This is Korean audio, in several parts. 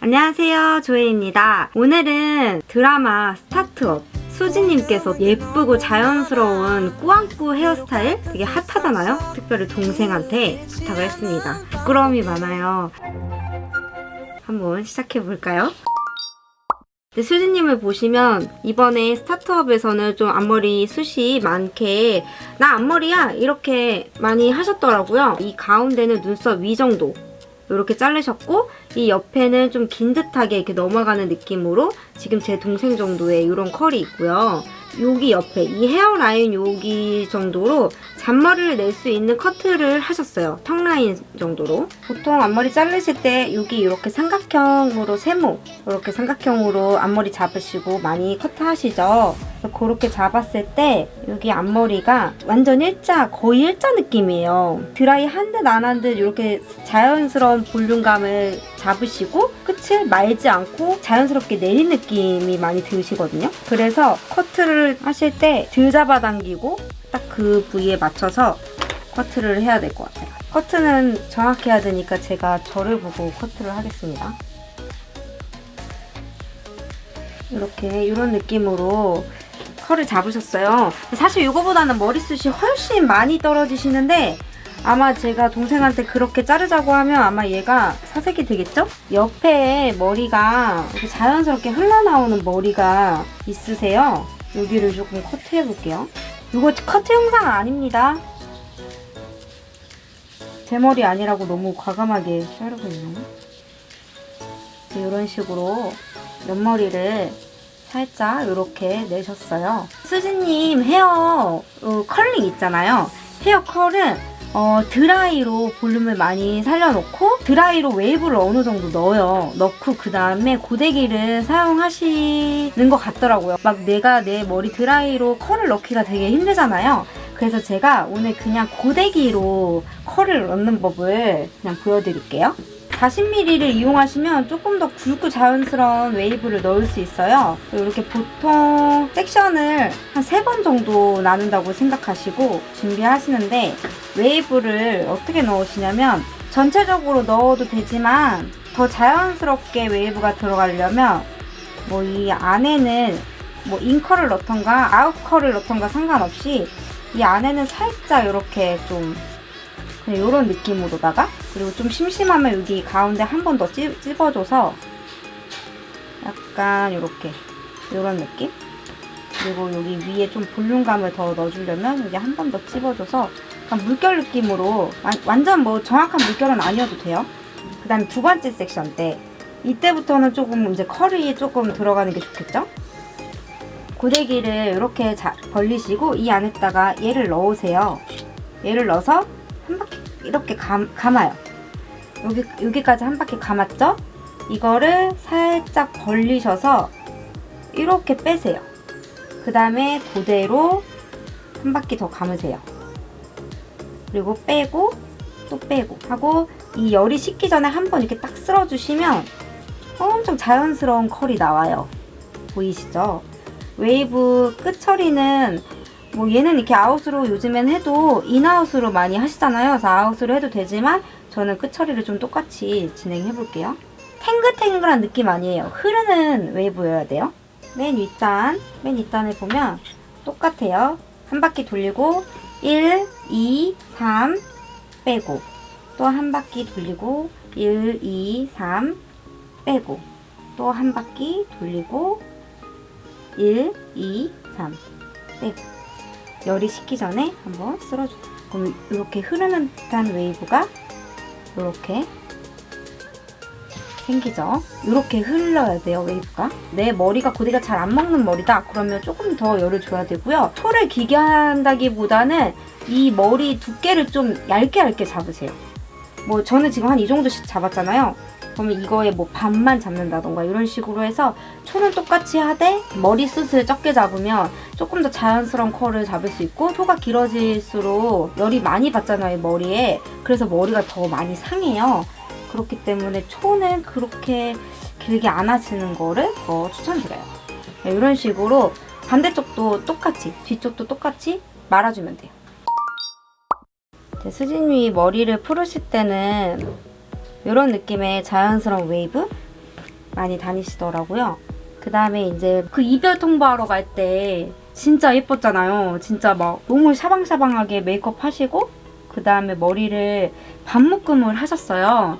안녕하세요 조혜입니다. 오늘은 드라마 스타트업. 수지님께서 예쁘고 자연스러운 꾸안꾸 헤어스타일? 되게 핫하잖아요? 특별히 동생한테 부탁을 했습니다. 부끄러움이 많아요. 한번 시작해 볼까요? 네, 수지님을 보시면 이번에 스타트업에서는 좀 앞머리 숱이 많게 나 앞머리야! 이렇게 많이 하셨더라고요. 이 가운데는 눈썹 위 정도 이렇게 자르셨고 이 옆에는 좀 긴 듯하게 이렇게 넘어가는 느낌으로 지금 제 동생 정도의 이런 컬이 있고요. 여기 옆에 이 헤어라인 여기 정도로 잔머리를 낼 수 있는 커트를 하셨어요. 턱 라인 정도로. 보통 앞머리 자르실 때 여기 이렇게 삼각형으로 세모 이렇게 삼각형으로 앞머리 잡으시고 많이 커트하시죠. 그렇게 잡았을 때 여기 앞머리가 완전 일자 거의 일자 느낌이에요. 드라이 한 듯 안 한 듯 이렇게 자연스러운 볼륨감을 잡으시고 끝을 말지 않고 자연스럽게 내린 느낌이 많이 드시거든요. 그래서 커트를 하실 때들 잡아당기고 딱 그 부위에 맞춰서 커트를 해야 될 것 같아요. 커트는 정확해야 되니까 제가 저를 보고 커트를 하겠습니다. 이렇게 이런 느낌으로 컬을 잡으셨어요. 사실 이거보다는 머리숱이 훨씬 많이 떨어지시는데 아마 제가 동생한테 그렇게 자르자고 하면 아마 얘가 사색이 되겠죠? 옆에 머리가 이렇게 자연스럽게 흘러나오는 머리가 있으세요. 여기를 조금 커트해 볼게요. 이거 커트 영상 아닙니다. 제 머리 아니라고 너무 과감하게 자르고 있나요? 이런 식으로 옆머리를 살짝 이렇게 내셨어요. 수지님 헤어 어, 컬링 있잖아요. 헤어 컬은 어, 드라이로 볼륨을 많이 살려놓고 드라이로 웨이브를 어느 정도 넣어요. 넣고 그 다음에 고데기를 사용하시는 것 같더라고요. 막 내가 내 머리 드라이로 컬을 넣기가 되게 힘들잖아요. 그래서 제가 오늘 그냥 고데기로 컬을 넣는 법을 그냥 보여드릴게요. 40ml를 이용하시면 조금 더 굵고 자연스러운 웨이브를 넣을 수 있어요. 이렇게 보통 섹션을 한세번 정도 나눈다고 생각하시고 준비하시는데 웨이브를 어떻게 넣으시냐면 전체적으로 넣어도 되지만 더 자연스럽게 웨이브가 들어가려면 뭐 이 안에는 뭐 인컬을 넣던가 아웃컬을 넣던가 상관없이 이 안에는 살짝 이렇게 좀 이런 느낌으로다가 그리고 좀 심심하면 여기 가운데 한 번 더 찝어줘서 약간 이렇게 이런 느낌? 그리고 여기 위에 좀 볼륨감을 더 넣어주려면 여기 한 번 더 찝어줘서 약간 물결 느낌으로 와- 완전 뭐 정확한 물결은 아니어도 돼요. 그 다음에 두 번째 섹션 때 이때부터는 조금 이제 컬이 조금 들어가는 게 좋겠죠? 고데기를 이렇게 자, 벌리시고 이 안에다가 얘를 넣으세요. 얘를 넣어서 한 바퀴 이렇게 감, 감아요. 여기, 여기까지 한 바퀴 감았죠? 이거를 살짝 벌리셔서 이렇게 빼세요. 그 다음에 그대로 한 바퀴 더 감으세요. 그리고 빼고 또 빼고 하고 이 열이 식기 전에 한 번 이렇게 딱 쓸어주시면 엄청 자연스러운 컬이 나와요. 보이시죠? 웨이브 끝 처리는 뭐 얘는 이렇게 아웃으로 요즘엔 해도 인아웃으로 많이 하시잖아요. 그래서 아웃으로 해도 되지만 저는 끝 처리를 좀 똑같이 진행해 볼게요. 탱글탱글한 느낌 아니에요. 흐르는 웨이브여야 돼요. 맨 윗단, 맨 윗단에 보면 똑같아요. 한 바퀴 돌리고 1, 2, 3 빼고 또 한 바퀴 돌리고 1, 2, 3 빼고 또 한 바퀴 돌리고 1, 2, 3 빼고 열이 식기 전에 한번 쓸어주세요. 그럼 이렇게 흐르는 듯한 웨이브가 이렇게 생기죠. 이렇게 흘러야 돼요, 웨이브가. 내 머리가 고데기가 잘 안 먹는 머리다. 그러면 조금 더 열을 줘야 되고요. 톨을 길게 한다기보다는 이 머리 두께를 좀 얇게 얇게 잡으세요. 뭐 저는 지금 한 이 정도씩 잡았잖아요. 그러면 이거에 뭐 반만 잡는다던가 이런 식으로 해서 톤은 똑같이 하되 머리숱을 적게 잡으면 조금 더 자연스러운 컬을 잡을 수 있고 토가 길어질수록 열이 많이 받잖아요 머리에. 그래서 머리가 더 많이 상해요. 그렇기 때문에 초는 그렇게 길게 안 하시는 거를 더 추천드려요. 네, 이런 식으로 반대쪽도 똑같이 뒤쪽도 똑같이 말아주면 돼요. 이제 수진이 머리를 풀으실 때는 이런 느낌의 자연스러운 웨이브 많이 다니시더라고요. 그 다음에 이제 그 이별 통보하러 갈 때 진짜 예뻤잖아요. 진짜 막 너무 샤방샤방하게 메이크업 하시고 그 다음에 머리를 반묶음을 하셨어요.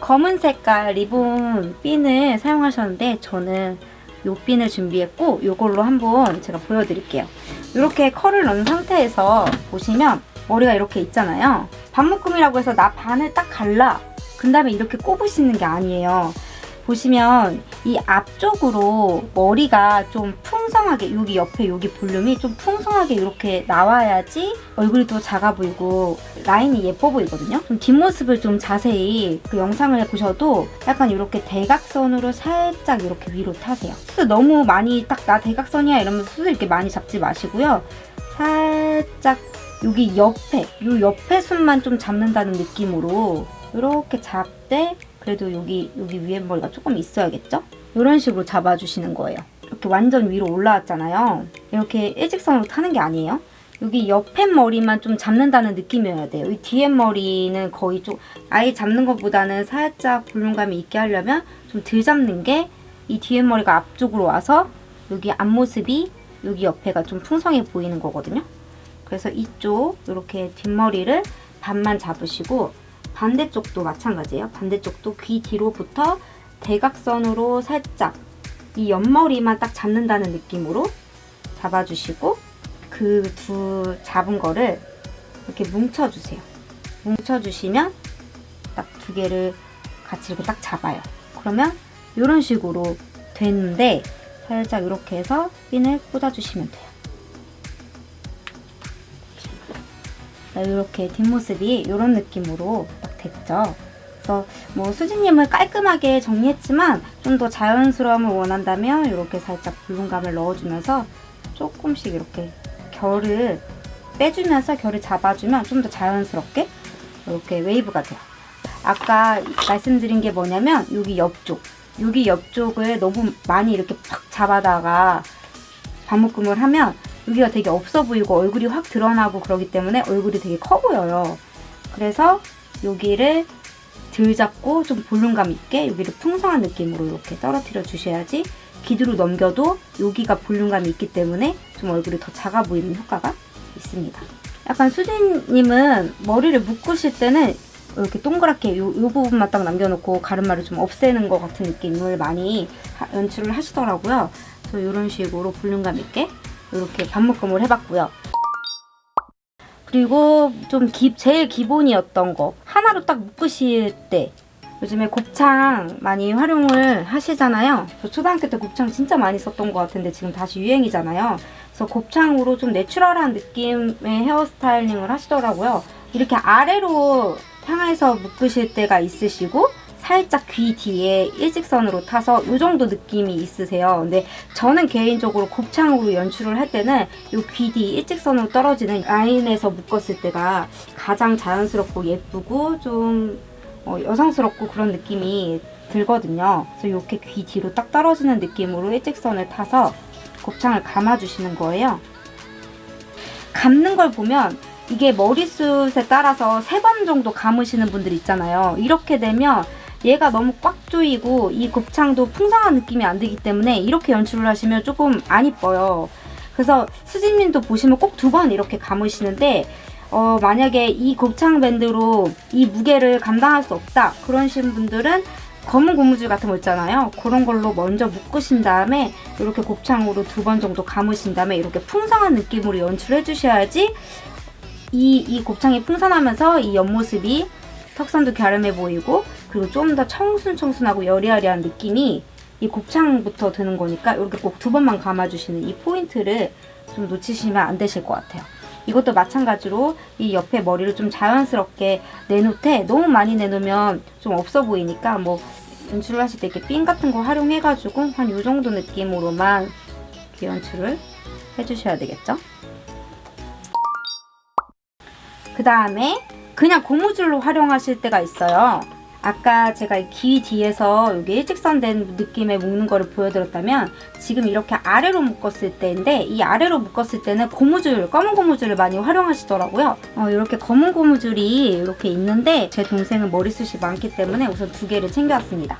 검은 색깔 리본 핀을 사용하셨는데 저는 요 핀을 준비했고 요걸로 한번 제가 보여드릴게요. 이렇게 컬을 넣은 상태에서 보시면 머리가 이렇게 있잖아요. 반묶음이라고 해서 나 반을 딱 갈라. 그 다음에 이렇게 꼽으시는 게 아니에요. 보시면 이 앞쪽으로 머리가 좀 풍성하게 여기 옆에 여기 볼륨이 좀 풍성하게 이렇게 나와야지 얼굴이 또 작아 보이고 라인이 예뻐 보이거든요. 좀 뒷모습을 좀 자세히 그 영상을 보셔도 약간 이렇게 대각선으로 살짝 이렇게 위로 타세요. 수술 너무 많이 딱 나 대각선이야 이러면서 수술 이렇게 많이 잡지 마시고요. 살짝 여기 옆에 요 옆에 숨만 좀 잡는다는 느낌으로 이렇게 잡되 그래도 여기 여기 위에 머리가 조금 있어야겠죠? 이런 식으로 잡아주시는 거예요. 이렇게 완전 위로 올라왔잖아요. 이렇게 일직선으로 타는 게 아니에요. 여기 옆에 머리만 좀 잡는다는 느낌이어야 돼요. 이 뒤에 머리는 거의 좀 아예 잡는 것보다는 살짝 볼륨감이 있게 하려면 좀 덜 잡는 게 이 뒤에 머리가 앞쪽으로 와서 여기 앞모습이 여기 옆에가 좀 풍성해 보이는 거거든요. 그래서 이쪽 이렇게 뒷머리를 반만 잡으시고 반대쪽도 마찬가지예요. 반대쪽도 귀 뒤로부터 대각선으로 살짝 이 옆머리만 딱 잡는다는 느낌으로 잡아주시고 그 두 잡은 거를 이렇게 뭉쳐주세요. 뭉쳐주시면 딱 두 개를 같이 이렇게 딱 잡아요. 그러면 이런 식으로 됐는데 살짝 이렇게 해서 핀을 꽂아주시면 돼요. 이렇게 뒷모습이 이런 느낌으로 딱 됐죠. 그래서 뭐 수지님을 깔끔하게 정리했지만 좀 더 자연스러움을 원한다면 이렇게 살짝 볼륨감을 넣어주면서 조금씩 이렇게 결을 빼주면서 결을 잡아주면 좀 더 자연스럽게 이렇게 웨이브가 돼요. 아까 말씀드린 게 뭐냐면 여기 옆쪽 여기 옆쪽을 너무 많이 이렇게 팍 잡아다가 반묶음을 하면 여기가 되게 없어 보이고 얼굴이 확 드러나고 그러기 때문에 얼굴이 되게 커 보여요. 그래서 여기를 들 잡고 좀 볼륨감 있게 여기를 풍성한 느낌으로 이렇게 떨어뜨려 주셔야지 기두로 넘겨도 여기가 볼륨감이 있기 때문에 좀 얼굴이 더 작아 보이는 효과가 있습니다. 약간 수진님은 머리를 묶으실 때는 이렇게 동그랗게 요, 요 부분만 딱 남겨놓고 가르마를 좀 없애는 것 같은 느낌을 많이 하- 연출을 하시더라고요. 그래서 이런 식으로 볼륨감 있게 이렇게 반묶음을 해봤고요. 그리고 좀 기, 제일 기본이었던 거 하나로 딱 묶으실 때 요즘에 곱창 많이 활용을 하시잖아요. 저 초등학교 때 곱창 진짜 많이 썼던 것 같은데 지금 다시 유행이잖아요. 그래서 곱창으로 좀 내추럴한 느낌의 헤어스타일링을 하시더라고요. 이렇게 아래로 향해서 묶으실 때가 있으시고 살짝 귀 뒤에 일직선으로 타서 이 정도 느낌이 있으세요. 근데 저는 개인적으로 곱창으로 연출을 할 때는 이 귀 뒤 일직선으로 떨어지는 라인에서 묶었을 때가 가장 자연스럽고 예쁘고 좀 어, 여성스럽고 그런 느낌이 들거든요. 그래서 이렇게 귀 뒤로 딱 떨어지는 느낌으로 일직선을 타서 곱창을 감아주시는 거예요. 감는 걸 보면 이게 머리숱에 따라서 세 번 정도 감으시는 분들 있잖아요. 이렇게 되면 얘가 너무 꽉 조이고 이 곱창도 풍성한 느낌이 안 들기 때문에 이렇게 연출을 하시면 조금 안 이뻐요. 그래서 수진님도 보시면 꼭 두 번 이렇게 감으시는데 어, 만약에 이 곱창 밴드로 이 무게를 감당할 수 없다 그러신 분들은 검은 고무줄 같은 거 있잖아요. 그런 걸로 먼저 묶으신 다음에 이렇게 곱창으로 두 번 정도 감으신 다음에 이렇게 풍성한 느낌으로 연출해 주셔야지 이, 이 곱창이 풍선하면서 이 옆모습이 턱선도 갸름해 보이고 그리고 좀 더 청순청순하고 여리여리한 느낌이 이 곱창부터 드는 거니까 이렇게 꼭 두 번만 감아주시는 이 포인트를 좀 놓치시면 안 되실 것 같아요. 이것도 마찬가지로 이 옆에 머리를 좀 자연스럽게 내놓되 너무 많이 내놓으면 좀 없어 보이니까 뭐 연출을 하실 때 이렇게 핀 같은 거 활용해가지고 한 이 정도 느낌으로만 이렇게 연출을 해주셔야 되겠죠? 그 다음에 그냥 고무줄로 활용하실 때가 있어요. 아까 제가 이귀 뒤에서 여기 일직선 된 느낌의 묶는 거를 보여드렸다면 지금 이렇게 아래로 묶었을 때인데 이 아래로 묶었을 때는 고무줄, 검은 고무줄을 많이 활용하시더라고요. 어, 이렇게 검은 고무줄이 이렇게 있는데 제 동생은 머리숱이 많기 때문에 우선 두 개를 챙겨왔습니다.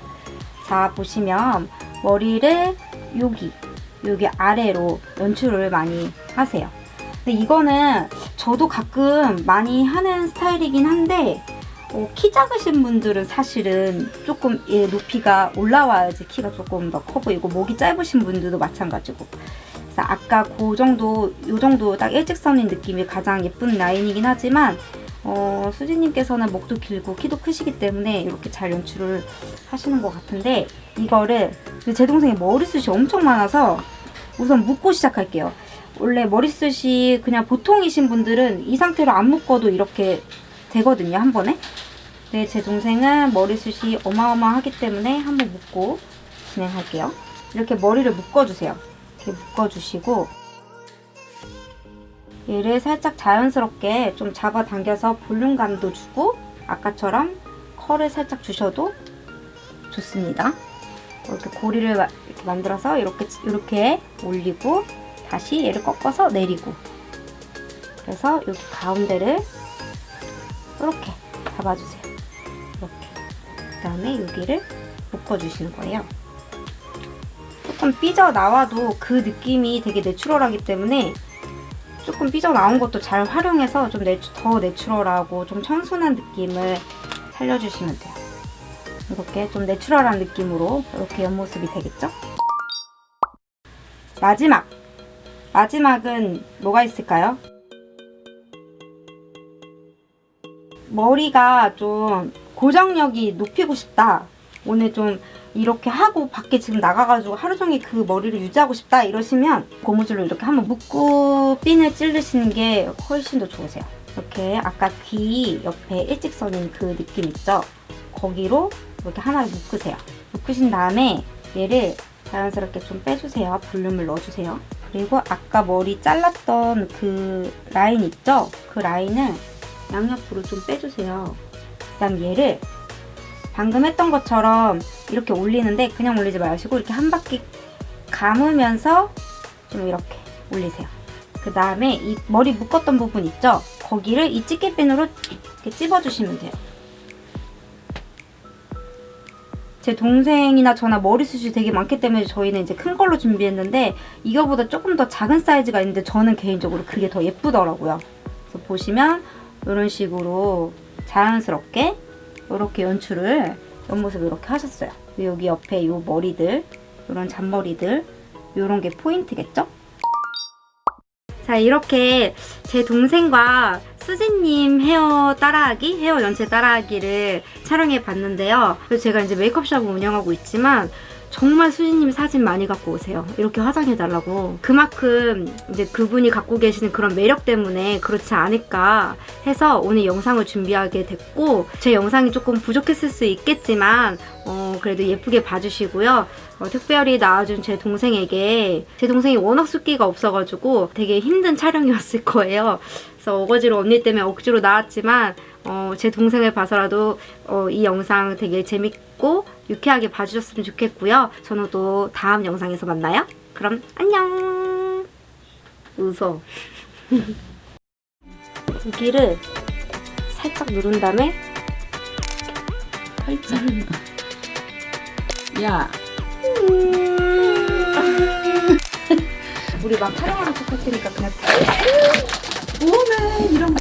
자, 보시면 머리를 여기, 여기 아래로 연출을 많이 하세요. 근데 이거는 저도 가끔 많이 하는 스타일이긴 한데, 어, 키 작으신 분들은 사실은 조금 얘 높이가 올라와야지 키가 조금 더 커 보이고, 목이 짧으신 분들도 마찬가지고. 그래서 아까 그 정도, 요 정도 딱 일직선인 느낌이 가장 예쁜 라인이긴 하지만, 어, 수지님께서는 목도 길고 키도 크시기 때문에 이렇게 잘 연출을 하시는 것 같은데 이거를 제 동생이 머리숱이 엄청 많아서 우선 묶고 시작할게요. 원래 머리숱이 그냥 보통이신 분들은 이 상태로 안 묶어도 이렇게 되거든요, 한 번에. 근데 제 동생은 머리숱이 어마어마하기 때문에 한번 묶고 진행할게요. 이렇게 머리를 묶어주세요. 이렇게 묶어주시고 얘를 살짝 자연스럽게 좀 잡아당겨서 볼륨감도 주고 아까처럼 컬을 살짝 주셔도 좋습니다. 이렇게 고리를 마- 이렇게 만들어서 이렇게 이렇게 올리고 다시 얘를 꺾어서 내리고 그래서 여기 가운데를 이렇게 잡아주세요. 이렇게 그다음에 여기를 묶어주시는 거예요. 조금 삐져 나와도 그 느낌이 되게 내추럴하기 때문에 조금 삐져 나온 것도 잘 활용해서 좀 내추, 더 내추럴하고 좀 청순한 느낌을 살려주시면 돼요. 이렇게 좀 내추럴한 느낌으로 이렇게 옆모습이 되겠죠? 마지막! 마지막은 뭐가 있을까요? 머리가 좀 고정력이 높이고 싶다. 오늘 좀 이렇게 하고 밖에 지금 나가가지고 하루 종일 그 머리를 유지하고 싶다 이러시면 고무줄로 이렇게 한번 묶고 핀을 찌르시는 게 훨씬 더 좋으세요. 이렇게 아까 귀 옆에 일직선인 그 느낌 있죠? 거기로 이렇게 하나를 묶으세요. 묶으신 다음에 얘를 자연스럽게 좀 빼주세요. 볼륨을 넣어주세요. 그리고 아까 머리 잘랐던 그 라인 있죠? 그 라인을 양옆으로 좀 빼주세요. 그 다음 얘를 방금 했던 것처럼 이렇게 올리는데 그냥 올리지 마시고 이렇게 한 바퀴 감으면서 좀 이렇게 올리세요. 그 다음에 이 머리 묶었던 부분 있죠? 거기를 이 집게핀으로 이렇게 찝어주시면 돼요. 제 동생이나 저나 머리숱이 되게 많기 때문에 저희는 이제 큰 걸로 준비했는데 이거보다 조금 더 작은 사이즈가 있는데 저는 개인적으로 그게 더 예쁘더라고요. 그래서 보시면 이런 식으로 자연스럽게 이렇게 연출을 옆모습 이렇게 하셨어요. 여기 옆에 요 머리들, 이런 잔머리들, 이런 게 포인트겠죠? 자, 이렇게 제 동생과 수진님 헤어 따라하기, 헤어 연체 따라하기를 촬영해 봤는데요. 제가 이제 메이크업샵을 운영하고 있지만 정말 수진님 사진 많이 갖고 오세요. 이렇게 화장해 달라고. 그만큼 이제 그분이 갖고 계시는 그런 매력 때문에 그렇지 않을까 해서 오늘 영상을 준비하게 됐고 제 영상이 조금 부족했을 수 있겠지만 어, 그래도 예쁘게 봐주시고요. 어, 특별히 나와준 제 동생에게 제 동생이 워낙 숫기가 없어가지고 되게 힘든 촬영이었을 거예요. 그래서 어거지로 언니 때문에 억지로 나왔지만 어, 제 동생을 봐서라도 어, 이 영상 되게 재밌고 유쾌하게 봐주셨으면 좋겠고요. 저는 또 다음 영상에서 만나요. 그럼 안녕. 웃어. 여기를 살짝 누른 다음에 팔자. 야, 우리 막 촬영하는 척할 테니까 그냥 오메 이런 거.